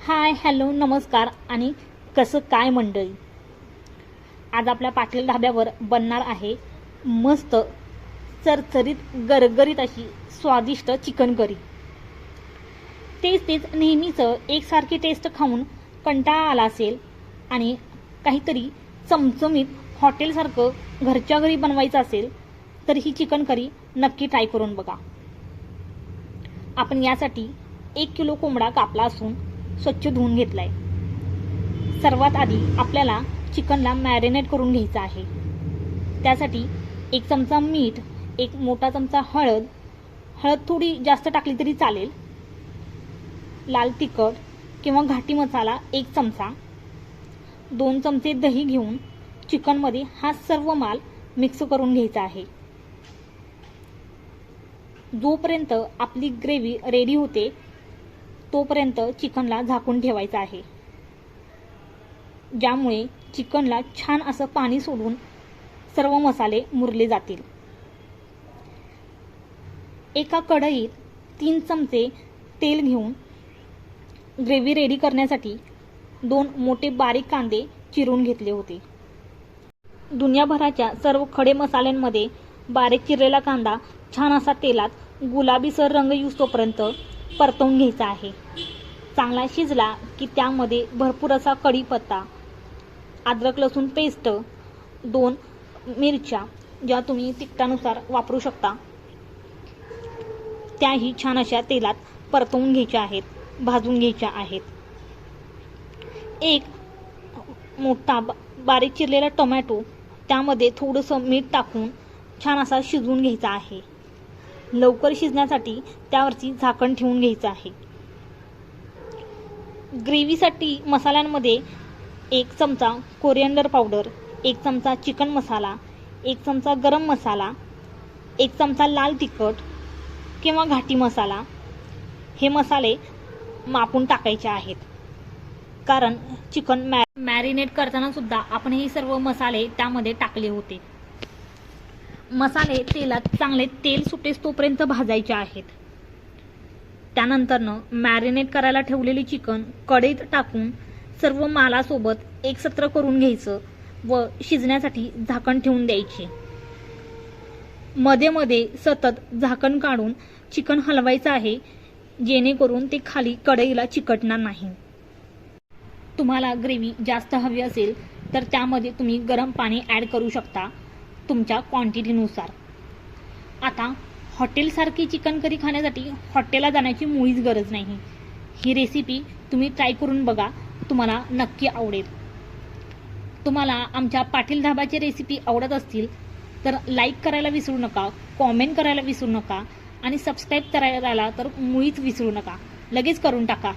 Hi hello नमस्कार. आणि कसं काय मंडळी? आज आपल्या पाटील ढाब्यावर बनणार आहे मस्त चरचरीत गरगरीत अशी स्वादिष्ट चिकन करी. तेच तेच नेहमीचं एकसारखी टेस्ट खाऊन कंटाळा आला असेल आणि काहीतरी चमचमीत हॉटेलसारखं घरच्या घरी बनवायचं असेल तर ही चिकन करी नक्की ट्राय करून बघा. आपण यासाठी एक किलो कोंबडा कापला असून स्वच्छ धुवून घेतलाय. सर्वात आधी आपल्याला चिकनला मॅरिनेट करून घ्यायचं आहे. त्यासाठी एक चमचा मीठ एक मोठा चमचा हळद. हळद थोडी जास्त टाकली तरी चालेल. लाल तिखट किंवा घाटी मसाला एक चमचा. दोन चमचे दही घेऊन चिकनमध्ये हा सर्व माल मिक्स करून घ्यायचा आहे. जोपर्यंत आपली ग्रेव्ही रेडी होते तोपर्यंत चिकनला झाकून ठेवायचं आहे. ज्यामुळे चिकनला छान असं पाणी सोडून सर्व मसाले मुरले जातील. एका कढईत तीन चमचे तेल घेऊन ग्रेव्ही रेडी करण्यासाठी दोन मोठे बारीक कांदे चिरून घेतले होते. दुनियाभराच्या सर्व खडे मसाल्यांमध्ये बारीक चिरलेला कांदा छान असा तेलात गुलाबीसर रंग येऊस्तोपर्यंत परतवून घ्यायचा आहे. चांगला शिजला की त्यामध्ये भरपूर असा कढीपत्ता अद्रक लसूण पेस्ट दोन मिरच्या ज्या तुम्ही तिखटानुसार वापरू शकता. त्याही छान अशा तेलात परतवून घ्यायच्या आहेत भाजून घ्यायच्या आहेत. एक मोठा बारीक चिरलेला टोमॅटो त्यामध्ये थोडंसं मीठ टाकून छान असा शिजवून घ्यायचा आहे. लवकर शिजण्यासाठी त्यावरती झाकण ठेवून घ्यायचं आहे. ग्रेव्हीसाठी मसाल्यांमध्ये एक चमचा कोरिअंडर पावडर एक चमचा चिकन मसाला एक चमचा गरम मसाला एक चमचा लाल तिखट किंवा घाटी मसाला हे मसाले मापून टाकायचे आहेत. कारण चिकन मॅ मॅरिनेट करतानासुद्धा आपण हे सर्व मसाले त्यामध्ये टाकले होते. मसाले तेलात चांगले तेल सुटेस तोपर्यंत भाजायचे आहेत. त्यानंतरनं मॅरिनेट करायला ठेवलेली चिकन कढईत टाकून सर्व मालासोबत एकत्र करून घ्यायचं व शिजण्यासाठी झाकण ठेवून द्यायचे. मध्ये मध्ये सतत झाकण काढून चिकन हलवायचं आहे जेणेकरून ते खाली कढईला चिकटणार नाही. तुम्हाला ग्रेव्ही जास्त हवी असेल तर त्यामध्ये तुम्ही गरम पाणी ॲड करू शकता. तुमच्या क्वांटिटीनुसार आता हॉटेलसारखी चिकन करी खाण्यासाठी हॉटेलला जाण्याची मुळीच गरज नाही. ही रेसिपी तुम्ही ट्राय करून बघा तुम्हाला नक्की आवडेल. तुम्हाला आमच्या पाटील धाबाची रेसिपी आवडत असतील तर लाईक करायला विसरू नका कॉमेंट करायला विसरू नका आणि सबस्क्राईब करायला तर मुळीच विसरू नका. लगेच करून टाका.